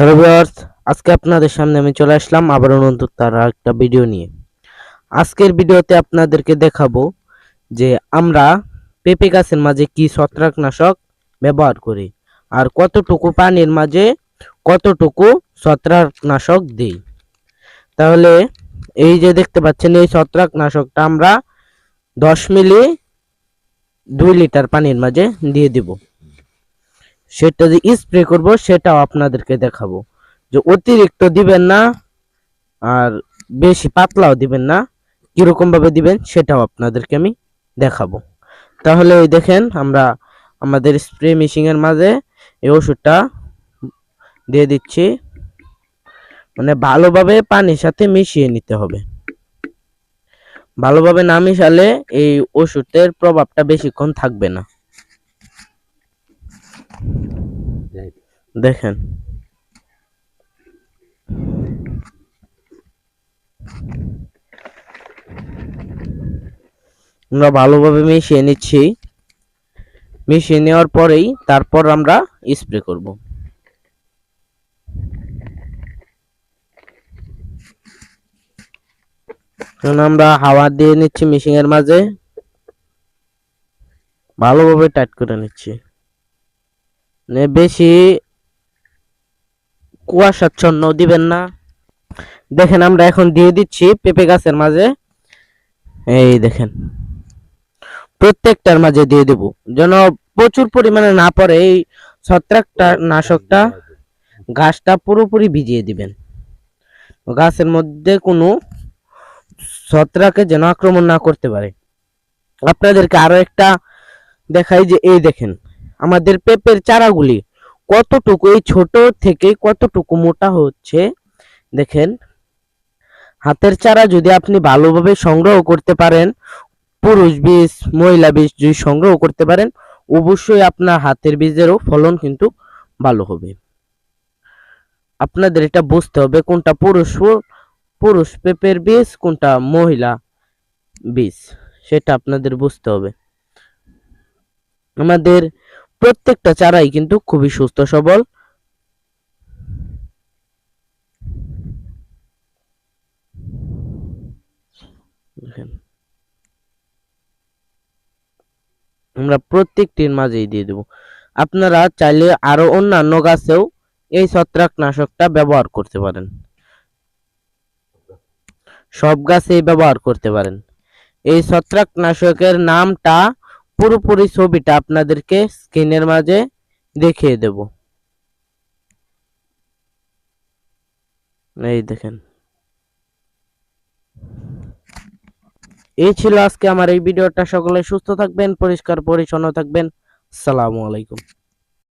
Hello viewers, আজকে আপনাদের সামনে আমি চলে আসলাম আবারও নতুন তার একটা ভিডিও নিয়ে। আজকের ভিডিওতে আপনাদেরকে দেখাবো যে আমরা পেঁপে গাছের মাঝে কি ছত্রাকনাশক ব্যবহার করি আর কতটুকু পানির মাঝে কতটুকু ছত্রাকনাশক দিই। তাহলে এই যে দেখতে পাচ্ছেন, এই ছত্রাকনাশকটা আমরা দশ মিলি দুই লিটার পানির মাঝে দিয়ে দিব। সেটা যে স্প্রে করব, সেটাও আপনাদেরকে দেখাবো। যে অতিরিক্ত দিবেন না, আর বেশি পাতলাও দিবেন না কীরকম ভাবে দিবেন সেটাও আপনাদেরকে আমি দেখাবো। তাহলে ওই দেখেন, আমরা আমাদের স্প্রে মেশিং এর মাঝে এই ওষুধটা দিয়ে দিচ্ছি। মানে ভালোভাবে পানির সাথে মিশিয়ে নিতে হবে। ভালোভাবে না মিশালে এই ওষুধের প্রভাবটা বেশিক্ষণ থাকবে না। দেখেন। আমরা ভালোভাবে মিশিয়ে নিচ্ছি। মিশিয়ে নেওয়ার পরেই তারপর আমরা স্প্রে করব। আমরা হাওয়া দিয়ে নিচ্ছি মেশিং এর মাঝে। ভালোভাবে টাইট করে নিচ্ছি। বেশি কুয়াশাচ্ছন্ন দিবেন না। দেখেন আমরা এখন দিয়ে দিচ্ছি পেঁপে গাছের মাঝে। এই দেখেন, প্রত্যেকটার মাঝে দিয়ে দেব। যেন প্রচুর পরিমাণে না পড়ে এই ছত্রাকটা নাশকটা গাছটা পুরোপুরি ভিজিয়ে দিবেন। গাছের মধ্যে কোনো ছত্রাকে যেন আক্রমণ না করতে পারে। আপনাদেরকে আরও একটা দেখাই যে এই দেখেন আমাদের পেঁপের চারাগুলি। কতটুকু এই ছোট থেকে কতটুকু মোটা হচ্ছে? দেখেন, হাতের চারা যদি আপনি ভালোভাবে সংগ্রহ করতে পারেন, পুরুষ বীজ, মহিলা বীজ যদি সংগ্রহ করতে পারেন, অবশ্যই আপনার হাতের বীজেরও ফলন কিন্তু ভালো হবে। আপনাদের এটা বুঝতে হবে কোনটা পুরুষ পুরুষ পেঁপের বীজ, কোনটা মহিলা বীজ, সেটা আপনাদের বুঝতে হবে। আমাদের প্রত্যেকটা চারাই কিন্তু খুবই সুস্থ, সবল। আমরা প্রত্যেকটির মাঝেই দিয়ে দেব। আপনারা চাইলে আরও অন্যান্য গাছেও এই ছত্রাকনাশকটা ব্যবহার করতে পারেন। সব গাছেই ব্যবহার করতে পারেন। এই ছত্রাকনাশকের নামটা পুরোপুরি ছবিটা আপনাদেরকে স্ক্রিনের মাঝে দেখিয়ে দেব। এই দেখেন। এই ছিল আজকে আমার এই ভিডিওটা। সকলে সুস্থ থাকবেন, পরিষ্কার, পরিচ্ছন্ন থাকবেন। সালামু আলাইকুম।